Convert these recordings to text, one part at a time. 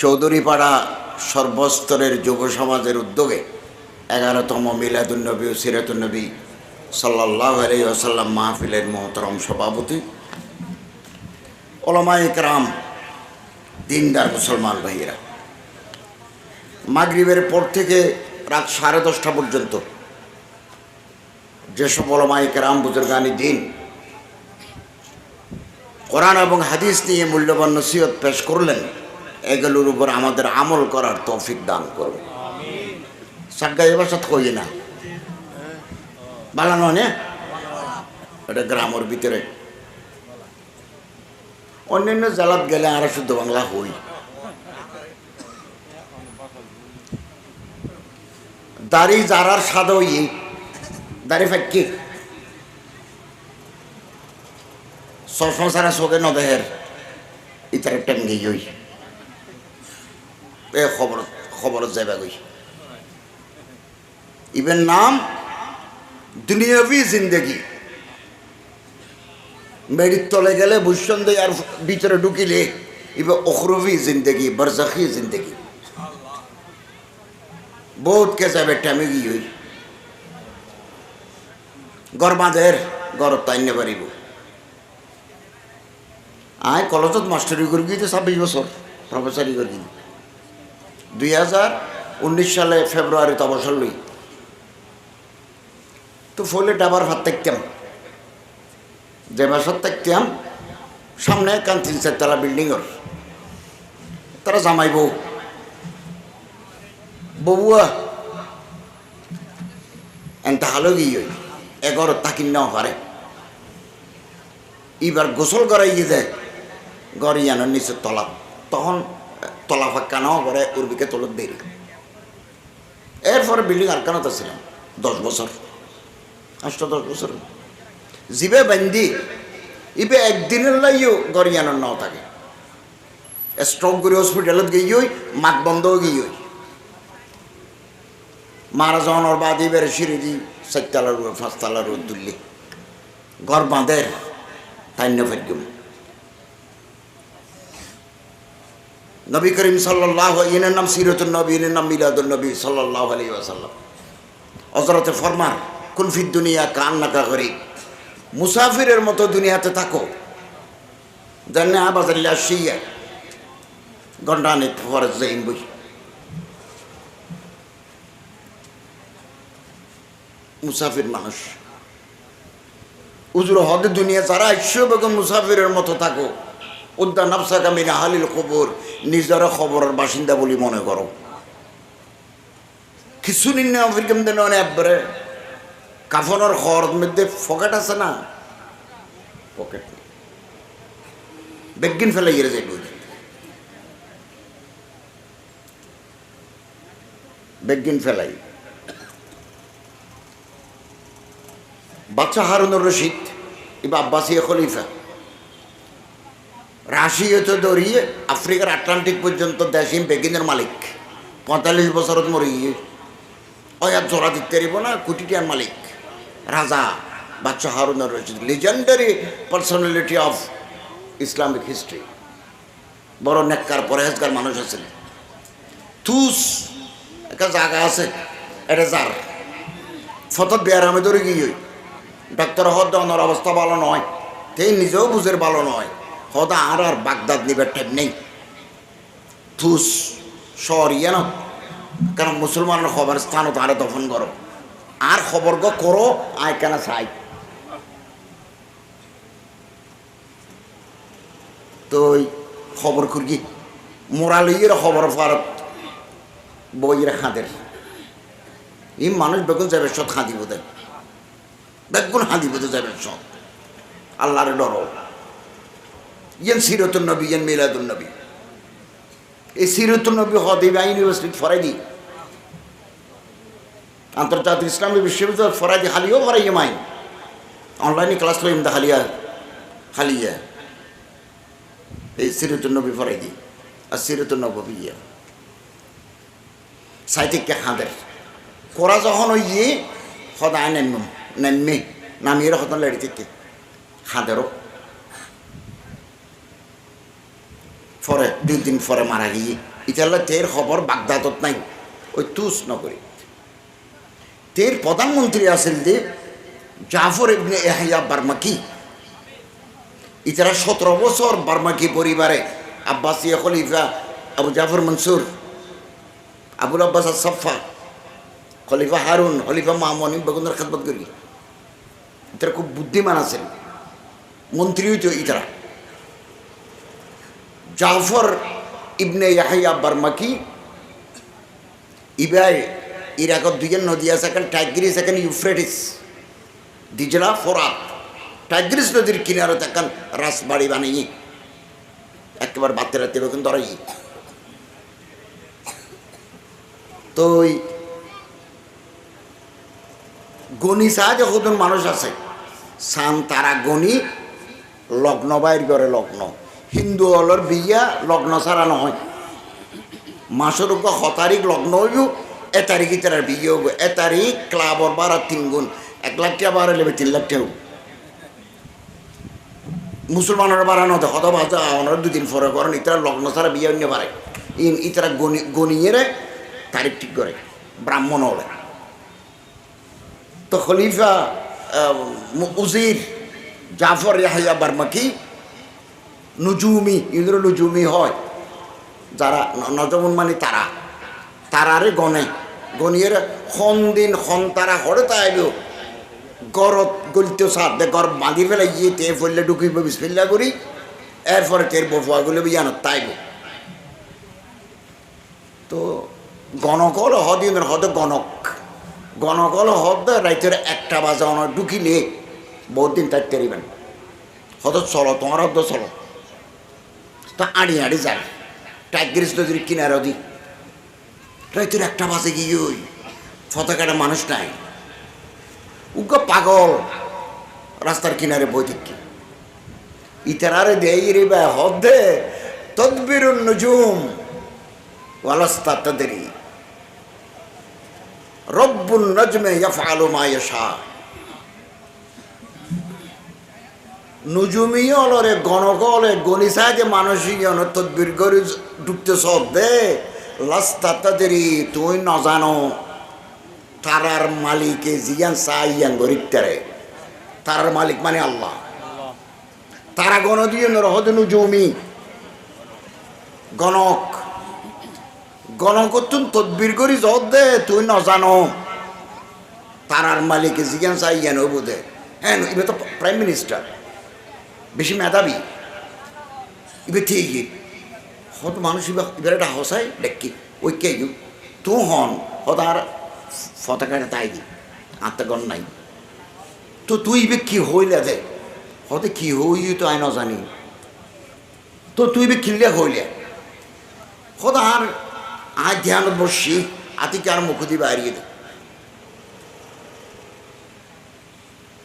চৌধুরীপাড়া সর্বস্তরের যুব সমাজের উদ্যোগে এগারোতম মিলাদুলনবী ও সিরাতুলনবী সাল্লাহ আলী আসাল্লাম মাহফিলের মহতরম সভাপতি। ওলামা একরাম দিনদার মুসলমান ভাইয়েরা, মাগরিবের পর থেকে রাত সাড়ে দশটা পর্যন্ত যেসব ওলামা একরাম বুজুর্গানি দিন, কোরআন এবং হাদিস নিয়ে মূল্যবান নসিহত পেশ করলেন। এগুলোর উপর আমাদের আমল করার তৌফিক দান করুন। সাজ্ঞা এবার সাথে কই না? বালানো নে? এটা গ্রামের ভিতরে। অন্যান্য জেলাত গেলে আর শুদ্ধ বাংলা হই। দাড়ি যারার সাদা ওই। দাড়ি ফাঁকি চশমা ছাড়া চোখে নদেহের। ইতার টেম গেই ওই খবর যাইবা গই ইবেন নাম, দুনিয়াবি জিন্দগি। মেরির তলে গেলে ভূষণ আর ভিতরে ঢুকিলে ইবে অখরবি জিন্দগি, বরজাখি জিন্দগি। বহুত কে যাবে টাইমে গিয়ে হই গরমাদের গরত তাইনে পারিব আয় কলেজত মাস্টারি করে গিয়েছে ছাব্বিশ বছর প্রফেসরি করে দুই হাজার, উনিশ সালে ফেব্রুয়ারিতে অবসর লই তো ফলে ডাবার ভাত থাকতাম যে বাসত থাকতাম সামনে কান তিন চারতলা বিল্ডিংয়ের তারা জামাই বউ। বউয়া এনটা হালো গিয়ে এগারো তাকিন নাও পারে এবার গোসল গিয়ে দেয় গড় ইয়ানোর নিচে তলা তখন তলা ফাঁকা নাও করে উর্বিকে তোলত দেরি। এরপরে বিল্ডিং আর কেন ছিলাম, দশ বছর আষ্ট দশ বছর। জিবে বান্দি, ইবে একদিনের লাইও গড় ইয়ানোর নাও থাকে। স্ট্রোক করে হসপিটালত গিয়ে মাক বন্ধও গিয়ে মারা যাওয়ানোর বাদ এবারে সিঁড়ি দি চারতলা রোড, পাঁচতলা রোড তুললি। ঘর বাঁধের, তাইন্য ফেরগুম নবী করিম সাল্লাহ ইনের নাম সিরতুল নবী ইনের নাম মিলাদুল নবী সাল্লাহ আলী আসাল্লাম হজরতে ফরমান কুনফিদ দুনিয়া কান্নাকা করি মুসাফিরের মতো দুনিয়াতে থাকো। জানে আবাজাল্লা শিয়া। গন্ডানে ফরজ যাইম বই। মুসাফির মানুষ। উজুর হদে দুনিয়া যারা ঈশ্বর বেগম মুসাফিরের মতো থাকো। উদ্যান আফসা কামিনা হালিল খবর নিজের খবরের বাসিন্দা বলে মনে করো। কিছু নিন আফ্রিকান দেন একবারে কাফনের খর মধ্যে পকেট আছে না? পকেট বেগিন ফেলে গিয়ে যাই বেগিন ফেলাই। বাচ্চা হারুনুর রশিদ এবার আব্বাসিয়া খলিফা। রাশিয়াতে দৌড়িয়ে আফ্রিকার আটলান্টিক পর্যন্ত দেশিম বেগিনের মালিক। পঁয়তাল্লিশ গিয়ে অয়াত জোড়া দিতে না, কোটিটিয়ার মালিক। রাজা বাচ্চা হারুনুর Rashid. Legendary personality of Islamic history বড় নেককার পরেজগার মানুষ আছেন। তুস একটা জায়গা আছে, এটা যার। ফতত বিয়ার আমি ধরে গিয়ে। ডাক্তার হদ দেওয়ানোর অবস্থা ভালো নয়। তেই নিজেও বুঝের ভালো নয়। হদ আর আর বাগদাদ নিবার টাইম নেই। থুস শহর ইয়ে না কারণ মুসলমানের খবর স্থানও তারা দফন করো। আর খবর গো করো আয় কেন চাই। তো খবর করি মোরালিয়ের খবর ফারত বইয়ের খাঁদের। এই মানুষ বেগুন যাবে সব খাঁদিব দেয় বেগুন হাঁদি বোঝা যাবে সব আল্লাহরে ডরো। ইয়েন সিরতুল নবী, ইয়েন মিলাদুল নবী। এই সিরতুল নবী হদিবা ইউনিভার্সিটি ফরাইদি? আন্তর্জাতিক ইসলামী বিশ্ববিদ্যালয় ফরাইদি হালিও ফরাইয়ে মাইন। অনলাইনে ক্লাস লইম দা হালিয়া হালিয়া। এই সিরতুল নবী ফরাইদি, আর সিরতুল নবী ইয়া সাইতিককে হাঁদের। কোরা যখন ওই ইয়ে সদায় নেমম নেমে নামিয়ে হতন থেকে হাঁদেরও। পরে দুই দিন পরে মারা গিয়ে। ইতালা তের খবর বাগদাদত নাই। ওই তুস নগরী। তের প্রধানমন্ত্রী আছিল যে জাফর ইবনে এহাইয়া বার্মাকি। ইতারা সতেরো বছর বার্মাকি পরিবারে আব্বাসিয়া খলিফা আবু জাফর মনসুর, আবুল আব্বাস সফা খলিফা হারুন, খলিফা মামনি বেগুনের খেদমত করি। ইতারা খুব বুদ্ধিমান আছেন মন্ত্রী হইতো ইতারা। জাফর ইবনে ইয়াহিয়া বার্মাকি, ইবাই ইরাকত দুইজন নদী আছে এখন টাইগ্রিস এখন ইউফ্রেটিস দিজলা ফোরাত। টাইগ্রিস নদীর কিনারত এখন রাজবাড়ি বানিয়ে একেবারে বাতে রাতে বেগুন ধরাই। তো ওই গণি সাহায্য কতজন মানুষ আছে? সান তারা গণি লগ্ন বাইর করে লগ্ন। হিন্দু হলর বিয়া লগ্ন ছাড়া নহয়। মাসের উপর স তারিখ লগ্ন হইব, এ তারিখ তার বিয়ে হইব। এ তারিখ ক্লাবর বাড়া তিন গুণ। এক লাখ টাকা বাড়া লেবে তিন লাখ টাকা মুসলমানের বাড়ানো হত দুদিন পরে করেন ইতারা লগ্ন ছাড়া বিয়ে অন্য বাড়ে ইন ইতারা গণি গণিয়েরে তারিখ ঠিক করে ব্রাহ্মণ হলে। তো খলিফা উজির জাফর ইয়াহিয়া বার্মাকি নুজুমি ইন্দ্র নুজুমি হয়। যারা নজমুন মানে তারা। তারারে গনে গনিয়ের খন দিন খন তারা হরে তাইব গরত গলিত সাপ দে গর বাঁধি ফেলে গিয়ে তে ফেললে ঢুকিব, বিসমিল্লা করি। এরপরে তের বফুয়াগুলো বিয়ানো তাইব। তো গণকল হদিনের হদ গণক। গণকল হদ রাইতের একটা বাজে অন ঢুকিলে বহুত দিন তাই তেরিবেন হদ চলো, তোমার হদ চলো। তো আড়ি আড়ি যাবে। টাইগ্রিস নদীর কিনারে দি রাইতের একটা বাজে গিয়ে ওই? ফতাকাটা মানুষ নাই। উগা পাগল। রাস্তার কিনারে বই দেখি ইতারারে দেই রে বা, হদে তদবিরুন নজুম। ওয়ালাস্তা তাদেরি। রব্বুন নজমে ইয়াফআলু মা ইয়াশা। নুজুমি অলরে গণকলে গণিসা যে মানসিক তদবির করে ডুবতে সব দে। লাস্তা তাদেরি তুই ন জানো, তারার মালিকে জিয়ান সাইয়ান গরিবতারে তারার মালিক মানে আল্লাহ। তারা গণ দিয়ে রহদ নুজুমি। গণক। গণকতুন তদবির করি যত দে, তুই ন জানো। তারার মালিকে জিজ্ঞান চাইয়ান ও বোধে হ্যাঁ ইবে তো প্রাইম মিনিস্টার বেশি মেধাবী। ইবে ঠিক হত মানুষ ইবে ইবার একটা হসাই দেখি ওই কে ইউ তু হন হত আর ফতাকাটা তাই দি আত্মগণ নাই। তো তুই ইবে কি হইলে দে? হতে কি হই তো আই জানি তো তুই ইবে কিনলে হইলে? হত আর আজ ধ্যানত বসছি আতিকে আর মুখ দিয়ে বাড়িয়ে দে।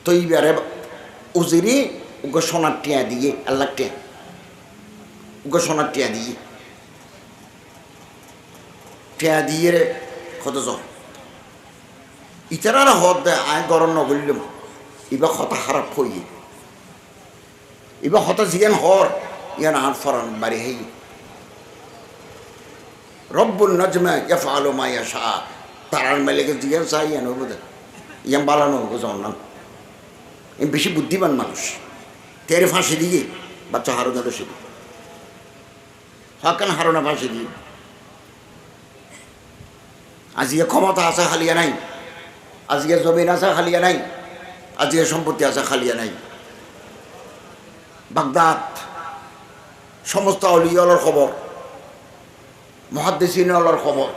তো এইবারে উজিরি সোনার টিয়া দিয়ে, আল্লাহ টিয়া। সোনার টিয়া দিয়ে। টিয়া দিয়ে রে, কত জ ইতারা হদ দে, আয় গরম নগরিলাম ইবা হতা খারাপ হই ইবা হতা জিয়ান হর ইয়ান আর ফরান বাড়ি হেই। রব্বুল নজমে ইয়াফআলু মা ইয়াশা। তারার মেলেকে জিজ্ঞাসা চাই, ইয়ান ইয়ান বালানো বুঝান না এ বেশি বুদ্ধিমান মানুষ। তেরে ফাঁসি দিয়ে বাচ্চা হারুনা দোষী হকান হারুনা ফাঁসি দিয়ে। আজকে ক্ষমতা আছে খালিয়া নাই। আজকে জমিন আছে খালিয়া নাই। আজকে সম্পত্তি আছে খালিয়া নাই। বাগদাদ, সমস্ত অলিয়লের খবর মহাদ্দেশিনলের খবর,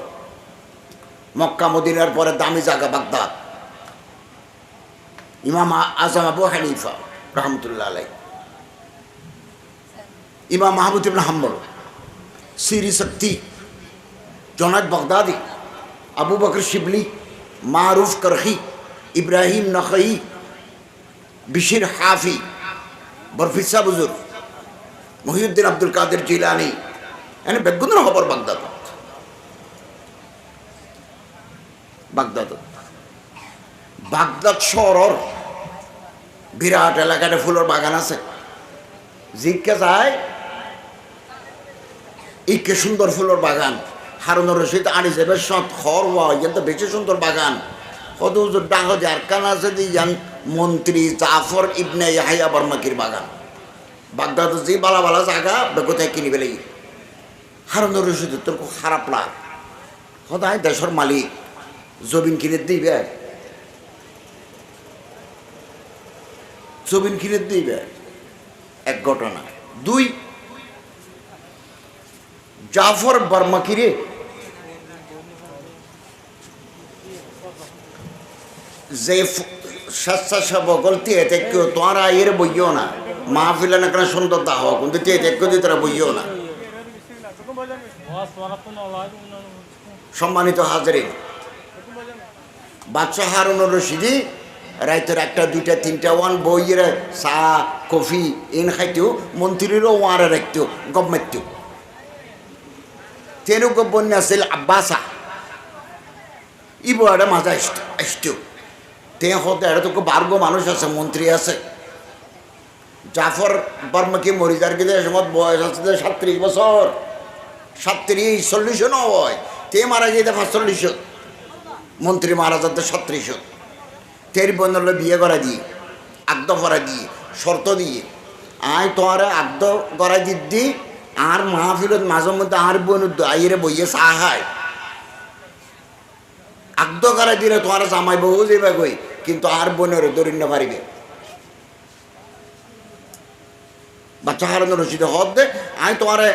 মক্কা মদিনার পরে দামি জায়গা বাগদাদ। ইমাম আজম আবু হানিফা, রহমতুল্লাহ আলাই ইমাম Mahmud ibn Hambal, Sirri Saqati Junaid Baghdadi, Abu Bakr Shibli, Maruf Karkhi Ibrahim Nakhai, Bishr Hafi, বরফিসা বুজুর, মহিউদ্দিন আব্দুল কাদের জিলানি, এনে বেগুনের খবর বাগদাদ। বাগদাদ। বাগদাদ শহরের বিরাট এলাকাতে ফুলের বাগান আছে। জিজ্ঞা যায় এই কে সুন্দর ফুলের বাগান। হারুন রশিদ আনি যাবে সৎ খর ওয়া তো বেশি সুন্দর বাগান। কত হুজুর ডাহ আর কান আছে যে ইয়ান মন্ত্রী জাফর ইবনে ইয়াহিয়া বর্মাকির বাগান। বাগদাদ যে বালা বালা জায়গা বেগোতায় কিনি বেলে হারুন রশিদ, তোর খুব খারাপ লাগ। সদায় দেশের মালিক, জমিন কিনে দিবে। জমিন কিনে দিবে। এক ঘটনা। দুই জাফর বর্মা কিরে যে ফ- স্বেচ্ছাসেবক গলতি এতে কেউ তোমার আইয়ের বইও না। মাহফিলে না কেন সুন্দর দাহ কিন্তু তে এতে কেউ তারা বইও না। সম্মানিত হাজারিন বাদশাহ হারুন রশিদি, রাইতের একটা, দুইটা, তিনটা, ওয়ান, বইয়ের চা, কফি ইন খাইতেও, মন্ত্রীরও ওয়ারে রাখতেও গভমেন্টও তেরু গব্বন্য আছিল আব্বাসা। ইবো একটা মাজা আসতেও তে হতে এটা তো বার্গ মানুষ আছে, মন্ত্রী আছে। জাফর বর্মাকে মরি যার কিন্তু সময় বয়স আছে সাতত্রিশ বছর। সাতত্রিশ, চল্লিশও নয় তে মারা যেতে পাঁচচল্লিশ মন্ত্রী মারা যাতে ছত্রিশ তের বোনলে বিয়ে করা দিয়ে, আগদ করা দিয়ে, শর্ত দিয়ে। আয় তোমার আগদ করা দিদি আর মাহফিলত মাঝে মধ্যে আর বোন আইরে বইয়ে চা খায়। আগদ করা দিলে তোমার জামাই বহু যাবে কই? কিন্তু আর বোনের দরিন্য পারিবে বাচ্চা হারানো রসিদ হদ দে, আমি তোমারে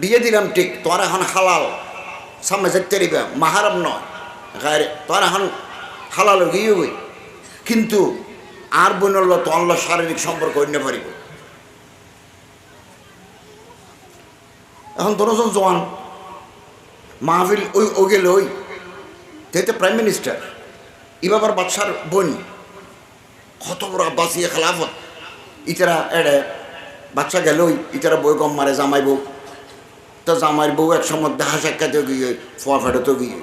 বিয়ে দিলাম ঠিক, তোমার এখন হালাল। সামনে যেতে দিবে মাহারাম নয়। গায়ে তোমার এখন হালাল গিয়ে কিন্তু আর বোনের তোমার শারীরিক সম্পর্ক অন্য পারিব এখন দুজন জোয়ান মাহফিল ওই ও গেলে ওই। তেতে প্রাইম মিনিস্টার ইবাবার বাদশার বোন। কত বড় আব্বাসিয়া খেলাফত। ইতারা এড়ে বাচ্চা গেল ইতারা বই গম মারে, জামাই বউ। তো জামাইয়ের বউ এক সময় দেখা সাক্ষাতে গিয়ে, ফোয়া ফেটাতে গিয়ে।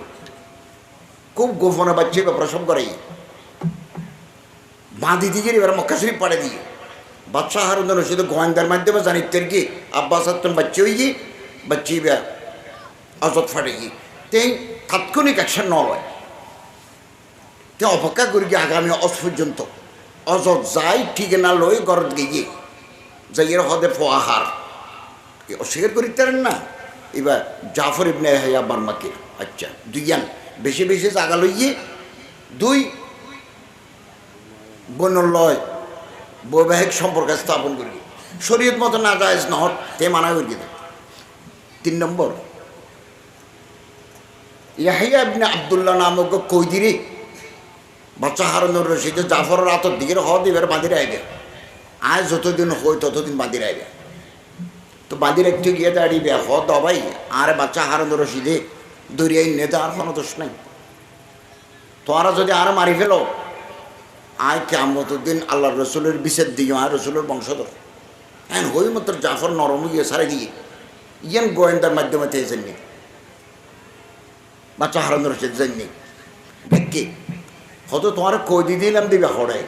খুব গোপনে বাচ্চা ব্যাপার সব করে। বাঁধি দিয়ে এবার মক্কা শরীফ পাড়ে দিয়ে। বাচ্চা হারুন শুধু গোয়েন্দার মাধ্যমে জানি তের কি, আব্বাস বাচ্চা হয়ে গিয়ে বাচ্চি অজত ফাটে গিয়ে তেই তাৎক্ষণিক অ্যাকশন ন হয় তে অপেক্ষা করি আগামী অজ পর্যন্ত। অজত যাই ঠিক না লই গরত গিয়ে যাইয়ের হদে ফোয়াহার অস্বীকার করি তারেন না? এবার জাফর ইবনে হাইয়া বার্মাকে। আচ্ছা দুইয়ান, বেশি বেশি জাগা লইয়ে দুই বনর লয় বৈবাহিক সম্পর্ক স্থাপন করি। শরীয়ত মতো না যায় নহট তে মানা করি। দেয় তিন নম্বর। ইয়াহিয়া ইবনে আবদুল্লাহ নামক কৈদিরি বাচ্চা হারুনুর রশিদ জাফর রাতর দিকে হ দিবের বাঁধির আইবে আজ যতদিন হই ততদিন বাঁধির আইবে তো বাঁধির একটু গিয়ে দাঁড়িয়ে হ দবাই আর বাচ্চা হারুনুর রশিদে দরিয়াই নেতা আর কোনো দোষ নাই। তোরা যদি আর মারি ফেলো আয় কেমত দিন আল্লাহ রসুলের বিশেষ দিকে আর রসুলের বংশধর। হ্যাঁ হই মাত্র জাফর নরম গিয়ে সারে দিয়ে ইয়ান গোয়েন্দার মাধ্যমে তেজেননি বাচ্চা হারানো রয়েছে জেননি দেখি হয়তো তোমার কই দিলাম দিবে হড়াই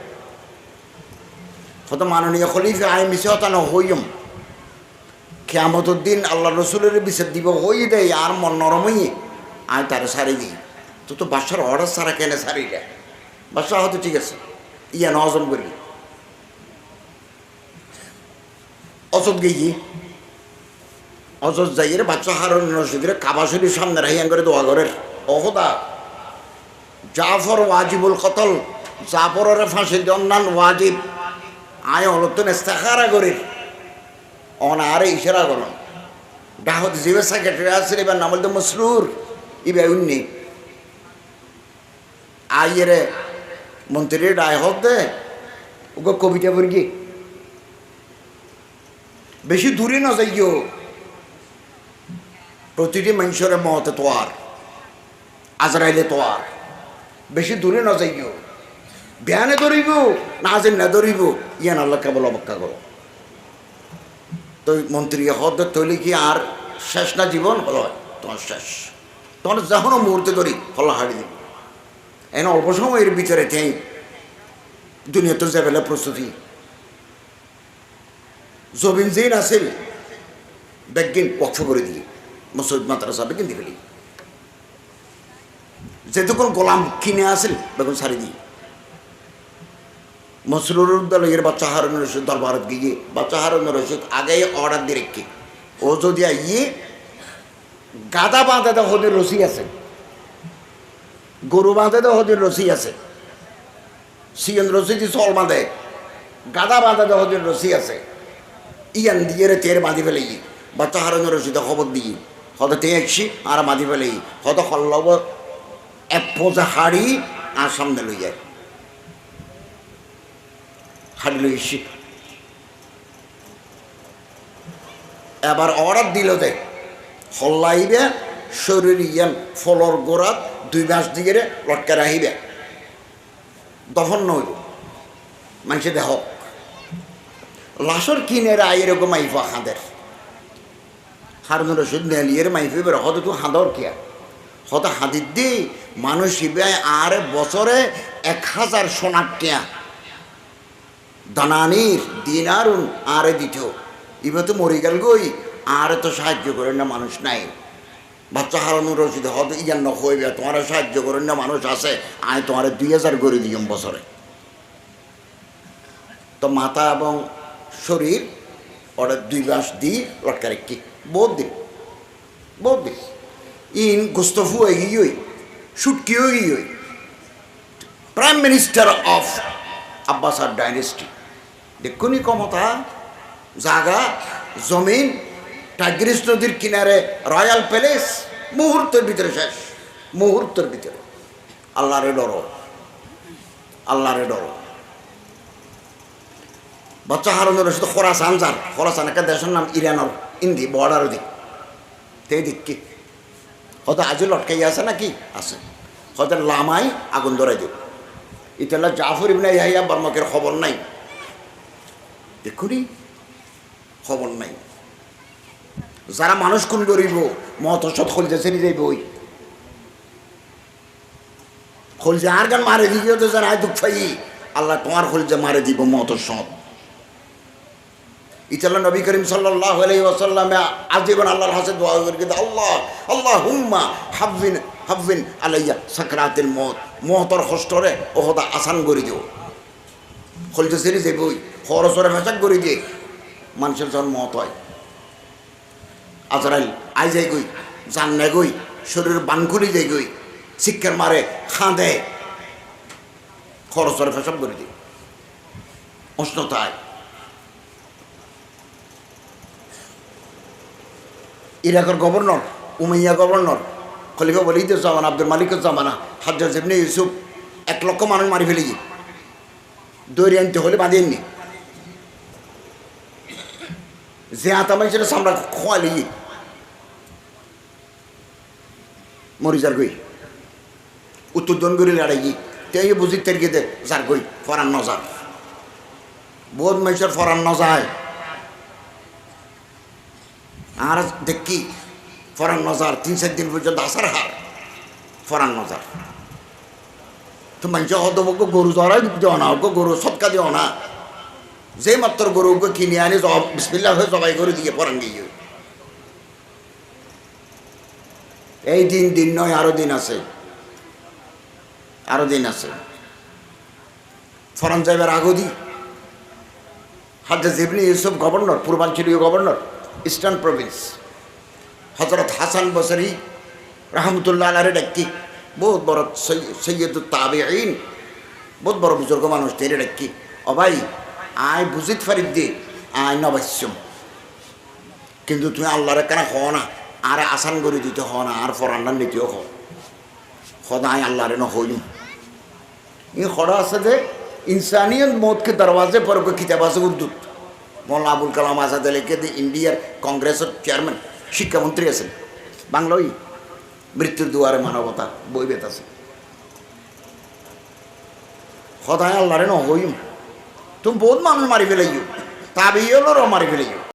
হয়তো মাননীয় খলিফে আই মিশে হতা না হইম কেমতর দিন আল্লাহ রসুলের বিশেষ দিব হই দেয় আর মন নরমই আয় তারে সারি দিই তো তো বাসার অর্ডার সারা কেনে সারি দেয় বাসা হয়তো ঠিক আছে ইয়া নজম করি অচত গিয়ে অজত যাইয়ের বাচ্চা হারণ রশিদের কাবাসুরির সামনে রাহিয়ান করে দোয়া করের অহদা জাফর ওয়াজিবুল কতল, জাফরের ফাঁসি জন্নান ওয়াজিব, আয় অলতন ইস্তাখারা করির। অনারে ইশারা করুন। ডাহত জিবে সেক্রেটারি আছে এবার নাম বলতে মসরুর ইবে উন্নি। আইয়েরে মন্ত্রীর ডায় হোক দে ওকে কবিতা পড়ি বেশি দূরে না যাইও। প্রতিটি মানুষের মতে তোয়ার, আজরাইলে তোয়ার। বেশি দূরে না যাইও। বিয়ানে ধরিব, না যে না ধরিব, ইয়ান আল্লাহ কেবল অপেক্ষা করো। তো মন্ত্রী হদ তৈলি কি আর শেষ না জীবন? হলো, তোমার শেষ। তোমার যখন মুহূর্তে ধরি হল্লা হাড়ি দিবি। এন অল্প সময়ের ভিতরে তেই দুনিয়া তো যাবেলা প্রস্তুতি। জবিন জিন আছিল, বেগিন ওয়াকফ করে দিয়ে মসজিদ, মাদ্রাসা বেগিন দিয়ে ফেলি। যেতক্ষণ গোলাম কিনে আসেন বেগুন সারি দিই মসরুর উদ্দালয়ের বাচ্চা হারুন রশিদ দরবারত গিয়ে বাচ্চা হারুন রশিদ আগে অর্ডার দিয়ে রেখে। ও যদি আইয়ে, গাদা বাঁধে তো হদের রসি আছে। গরু বাঁধে তো হদের রসি আছে। সিয়ন রসি দি চল বাঁধে। গাদা বাঁধে তো হদের রসি আছে। ইয়ান দিয়ে রে তের বাঁধি ফেলে ই বাচ্চা হারুন রশিদ খবর দিয়ে। একছি আর বাঁধি ফেলে ই হয়তো হল্লব এক পোজা হাড়ি, আর সামনে লই যায় হাড়ি লই এসছি এবার অর্ডার দিল দে হল্লাইবে শরীর ইয়ান ফলর গোড়াত দুই মাস দিকে লটকে রাহিবে। দফন নইব। মানুষে দেহ লাশর কিনে রা এরকম মাইফা হাঁদের। হারুন রসুদ নেলিয়ের মাইফে বের। হত তো হাঁদর কিয়া হত হাদির দি মানুষ ইবে আর বছরে এক হাজার সোনার টিয়া। দানানির, দিনারুন, আরে দিত ইবে তো মরি গেল গই, আর তো সাহায্য করেন না মানুষ নাই। বাচ্চা হারানোর রসিদ হয়তো ইয়ান হইবে, তোমার সাহায্য করেন না মানুষ আছে, আয় তোমার দুই হাজার করে দিম বছরে। তো মাথা এবং শরীর, ওটা দুই মাস দি লটকা রেখি বহুত দিন ইন গুস্তফু এগিয়ে সুটকি এগিয়ে প্রাইম মিনিস্টার অফ আব্বাসার ডাইনেস্টি দেখুনি ক্ষমতা জাগা জমিন টাইগ্রিস নদীর কিনারে রয়্যাল প্যালেস মুহূর্তের ভিতরে শেষ মুহূর্তের ভিতরে আল্লাহরে ডরো আল্লাহরে ডরো বাচ্চা হারানোর শুধু খোরাসান যান খোরাসান একটা দেশের নাম ইরানোর ইন্দি বর্ডার দিক তে দিক কি হয়তো আজও লটকাই আছে নাকি আছে হয়তো লামাই আগুন ধরাই দিব ইতালা জাফর ইবনে ইয়াহিয়া বর্মকের খবর নাই দেখুনি খবর নাই যারা মানুষ কোন করিব মত সৎ খলজে ছেড়ে যাইব ওই খলজে আর গান মারে দিও তো যারা দুঃখ আল্লাহ তোমার খলজে মারে দিব মত সৎ ইতালা নবী করিম সাল্লাহ আলাইহি ওয়াসাল্লামে আজীবন আল্লাহর হাসে দোয়া করে কিন্তু আল্লাহ আল্লাহ হুম্মা হাফিন হাফিন আলাইয়া সাকরাতিল মত মহতর কষ্টরে ওহদা আসান করে দিও। খলজে ছেড়ে যাইব ওই খরচরে ফেসাক করে দিয়ে মানুষের যখন মত হয়। আজরাইল আই যাই গই জান গই শরীর বান খুলি যাই গই শিক্ষার মারে খাঁদে। খরচরে ফেসাব করে দিই উষ্ণতায় ইরাকের গভর্নর উমাইয়া গভর্নর, খলিফা বলিদের জামানা আব্দুল মালিকের জামানা হাজার জেবনে ইউসুফ, এক লক্ষ মানুষ মারি ফেলেছি। দৈরি আনতে হলে বাঁধিয়েননি যে আতা মানুষের সামরা খোয়ালি। মরিজার গই উত্তর করি লড়াই তেই বুঝি তের গিয়ে যার গই ফরান নজার। বহুত মানুষের ফরান নজায়। আর দেখি ফরান নজার, তিন চার দিন পর্যন্ত আসার হার। ফরান নজার। তো মানুষ হত গরু জড়াই দিও না ওকে গরু সৎকা দিও না। যে মাত্র গরুকে কিনে আনি বিসমিল্লা হয়ে জবাই করে দিয়ে পরান গিয়ে এই দিন দিন নয়, আরও দিন আছে। আরও দিন আছে। ফরান যাইবার আগদি হাজা জিবনি ইউসুফ গভর্নর, পূর্বাঞ্চলীয় গভর্নর ইস্টার্ন প্রভিন্স। হজরত হাসান বসরি রহমতুল্লাহ আলারে ডাকি বহুত বড় সৈয়দ তাবে আইন বহুত বড় বুজুর্গ মানুষ তেরে ও ভাই, আয় বুঝিত ফারিদ দে, আয় নবাস্যম কিন্তু তুমি আল্লাহরে কেন হ না? আর আসান করে দিতে হ না, আর ফরান্নার নীতিও হ খোদা আয় আল্লাহরে ন হইম ই খড়া আছে যে, ইনসানিয়ত মতকে দরওয়াজে পর কিতাব আছে উর্দুত। মোল্লা আবুল কালাম আজাদ আলীকে ইন্ডিয়ার কংগ্রেসের চেয়ারম্যান, শিক্ষামন্ত্রী আছেন। বাংলাই মৃত্যুর দুয়ারে মানবতা বই বেত আছে। সদায় আল্লাহরে ন হইম তুমি বহুত মানুষ মারি ফেলাইও তাবিও মারি ফেলাইও